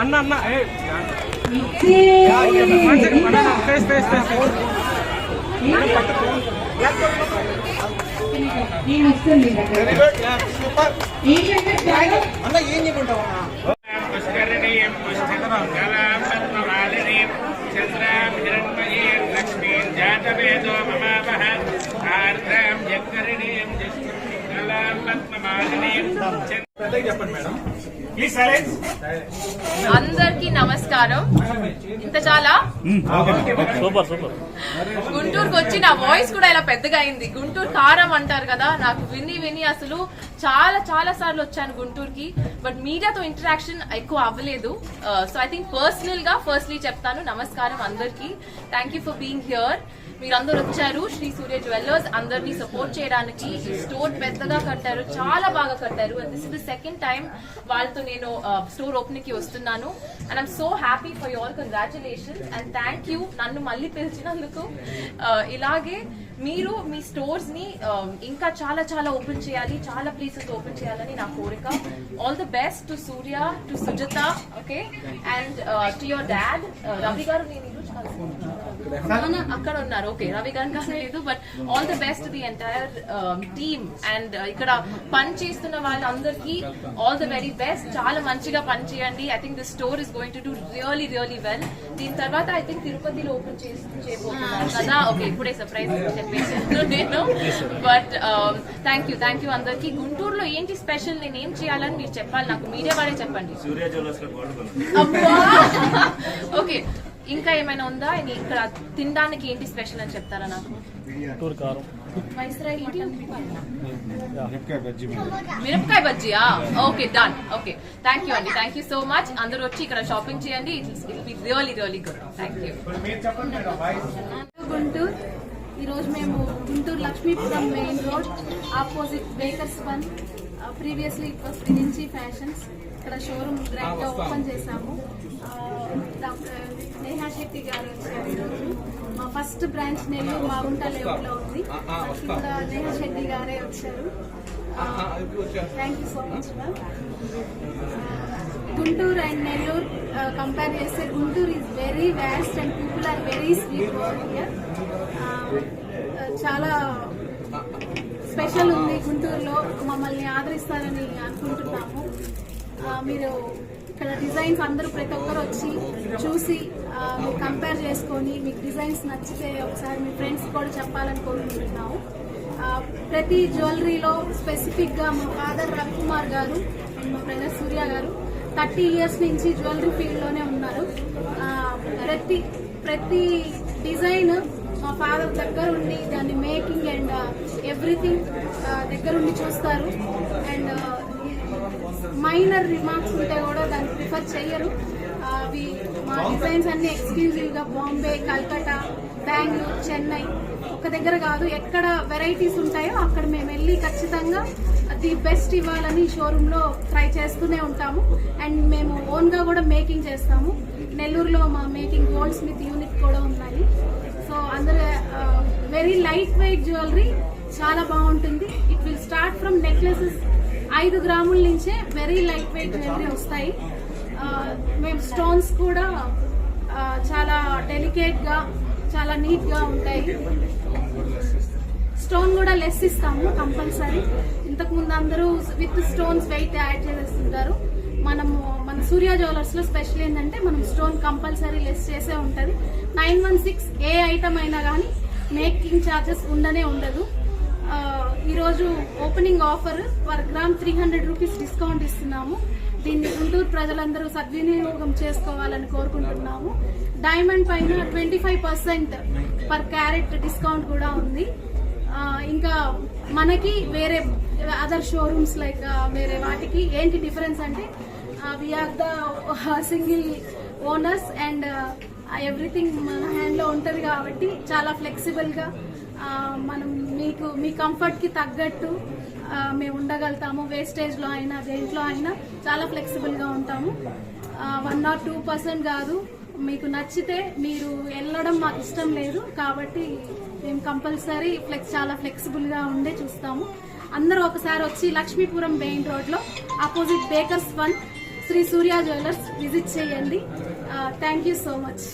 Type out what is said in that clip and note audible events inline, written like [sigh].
అన్న అన్న ఏ, face face face అన్న ఏం చెప్పుంటావా పుష్కరిణీయం పుష్కరాం పద్మమాలినీం చంద్రాం హిరణ్మయీం లక్ష్మీం జాతవేదో మమావహ ఆర్ద్రాం జక్కరిణీం జలాం పద్మమాలినీం పెద్దగా చెప్పండి మేడం ప్లీజ్ సైలెన్స్ అందరికీ నమస్కారం. ఇంత చాలా? గుంటూరుకు వచ్చి నా వాయిస్ కూడా ఇలా పెద్దగా అయింది. గుంటూరు కారం అంటారు కదా నాకు విని విని అసలు చాలా చాలా సార్లు వచ్చాను గుంటూరుకి. బట్ మీడియాతో ఇంటరాక్షన్ ఎక్కువ అవ్వలేదు. సో ఐ థింక్ పర్సనల్గా ఫస్ట్లీ చెప్తాను. నమస్కారం అందరికీ. Thank you for being here మీరందరూ వచ్చారు. శ్రీ సూర్య జ్యువెల్లర్స్ అందరినీ సపోర్ట్ చేయడానికి ఈ స్టోర్ పెద్దగా కట్టారు. చాలా బాగా కట్టారు. And this is the second time వాళ్ళతో నేను స్టోర్ ఓపెనింగ్కి వస్తున్నాను. And I'm so happy for your congratulations and thank you నన్ను మళ్ళీ పిలిచినందుకు. ఇలాగే మీరు మీ స్టోర్స్ని ఇంకా చాలా చాలా ఓపెన్ చేయాలి చాలా ప్లేసెస్ ఓపెన్ చేయాలని నా కోరిక. All the best to Surya to Sujata okay and to your dad Ravi గారు నేను ఈరోజు అవునా, అక్కడ ఉన్నారు. ఓకే రవి గారు కాలేదు but all the best the entire team and ఇక్కడ పని చేస్తున్న వాళ్ళందరికీ ఆల్ ద వెరీ బెస్ట్ చాలా మంచిగా పని చేయండి. I think the store is going to do really really well దీని తర్వాత ఐ థింక్ తిరుపతిలో ఓపెన్ చేసి చేయబోతున్నారు కదా. ఓకే ఇప్పుడే సర్ప్రైజ్ నేను. But thank you thank you అందరికి. గుంటూరులో ఏంటి స్పెషల్ నేను ఏం చేయాలని మీరు చెప్పాలి నాకు మీడియా వారే చెప్పండి. [laughs] ఓకే ఇంకా ఏమైనా ఉందా? ఇక్కడ తినడానికి ఏంటి స్పెషల్ అని చెప్తారా నాకు? మిరపకాయ బజ్జియా? Okay done. Okay. Thank you అండి. థ్యాంక్ యూ సో మచ్ అందరూ వచ్చి ఇక్కడ షాపింగ్ చేయండి. It really really good thank you Guntur. ఈరోజు మేము Guntur Lakshmipuram main road opposite bakers one. Previously నుంచి ఫ్యాషన్స్ ఇక్కడ షోరూమ్ గ్రాండ్గా ఓపెన్ చేశాము. ఆ, డాక్టర్ నేహా శెట్టి గారు వచ్చారు ఈరోజు మా ఫస్ట్ బ్రాంచ్ నెల్లూరు మాగుంట లెవెల్లో ఉంది. ఇక్కడ నేహా శెట్టి గారే వచ్చారు. Thank you so much ma'am Guntur and Nellore compare చేస్తే Guntur is very vast and people are very sweet here చాలా స్పెషల్ ఉంది గుంటూరులో. మమ్మల్ని ఆదరిస్తారని అనుకుంటున్నాము. మీరు ఇక్కడ డిజైన్స్ అందరూ ప్రతి ఒక్కరు వచ్చి చూసి మీరు కంపేర్ చేసుకొని మీకు డిజైన్స్ నచ్చితే ఒకసారి మీ ఫ్రెండ్స్ కూడా చెప్పాలని కోరుకుంటున్నాము. ప్రతి జ్యువెలరీలో స్పెసిఫిక్గా మా ఫాదర్ రవికుమార్ గారు అండ్ మా బ్రదర్ సూర్య గారు థర్టీ ఇయర్స్ నుంచి జ్యువెలరీ ఫీల్డ్లోనే ఉన్నారు. ప్రతి ప్రతి డిజైన్ మా ఫాదర్ దగ్గర ఉండి దాన్ని మేకింగ్ అండ్ ఎవ్రీథింగ్ దగ్గరుండి చూస్తారు. అండ్ మైనర్ రిమార్క్స్ ఉంటే కూడా దాన్ని ప్రిఫర్ చేయరు. అవి మా డిజైన్స్ అన్ని ఎక్స్క్లూజివ్గా బాంబే కల్కటా బెంగళూరు చెన్నై ఒక దగ్గర కాదు. ఎక్కడ వెరైటీస్ ఉంటాయో అక్కడ మేము వెళ్ళి ఖచ్చితంగా ది బెస్ట్ ఇవ్వాలని షోరూంలో ట్రై చేస్తూనే ఉంటాము. అండ్ మేము ఓన్గా కూడా మేకింగ్ చేస్తాము. నెల్లూరులో మా మేకింగ్ గోల్డ్ స్మిత్ యూనిట్ కూడా ఉన్నాయి. సో అందులో వెరీ లైట్ వెయిట్ జ్యువెలరీ చాలా బాగుంటుంది. It will start from necklaces ఐదు గ్రాముల నుంచే వెరీ లైట్ వెయిట్ జ్యువెలరీ వస్తాయి మేము స్టోన్స్ కూడా చాలా డెలికేట్గా చాలా నీట్గా ఉంటాయి. స్టోన్ కూడా లెస్ ఇస్తాము కంపల్సరీ ఇంతకుముందు అందరూ విత్ స్టోన్స్ వెయిట్ యాడ్ చేసేస్తుంటారు. మనము మన సూర్య జ్యువెలర్స్లో స్పెషల్ ఏంటంటే మనం స్టోన్ కంపల్సరీ లెస్ చేసే ఉంటుంది. నైన్ వన్ సిక్స్ ఏ ఐటమ్ అయినా కానీ మేకింగ్ ఛార్జెస్ ఉండనే ఉండదు. ఈరోజు opening offer per gram three hundred rupees discount ఇస్తున్నాము. దీన్ని గుంటూరు ప్రజలందరూ సద్వినియోగం చేసుకోవాలని కోరుకుంటున్నాము. డైమండ్ పైన twenty five percent per carat discount కూడా ఉంది. ఇంకా మనకి వేరే అదర్ షోరూమ్స్ లైక్ వేరే వాటికి ఏంటి డిఫరెన్స్ అంటే we're the single owners and everything మన హ్యాండ్లో ఉంటుంది కాబట్టి చాలా ఫ్లెక్సిబుల్గా మనం మీకు మీ కంఫర్ట్కి తగ్గట్టు మేము ఉండగలుగుతాము. వేస్టేజ్లో అయినా దేంట్లో అయినా చాలా ఫ్లెక్సిబుల్గా ఉంటాము. వన్ ఆర్ టూ పర్సెంట్ కాదు. మీకు నచ్చితే మీరు వెళ్ళడం మాకు ఇష్టం లేదు కాబట్టి మేము కంపల్సరీ ఫ్లెక్స్ చాలా ఫ్లెక్సిబుల్గా ఉండే చూస్తాము. అందరూ ఒకసారి వచ్చి లక్ష్మీపురం మెయిన్ రోడ్లో opposite bakers one Shri Surya jewellers visit చేయండి. Thank you so much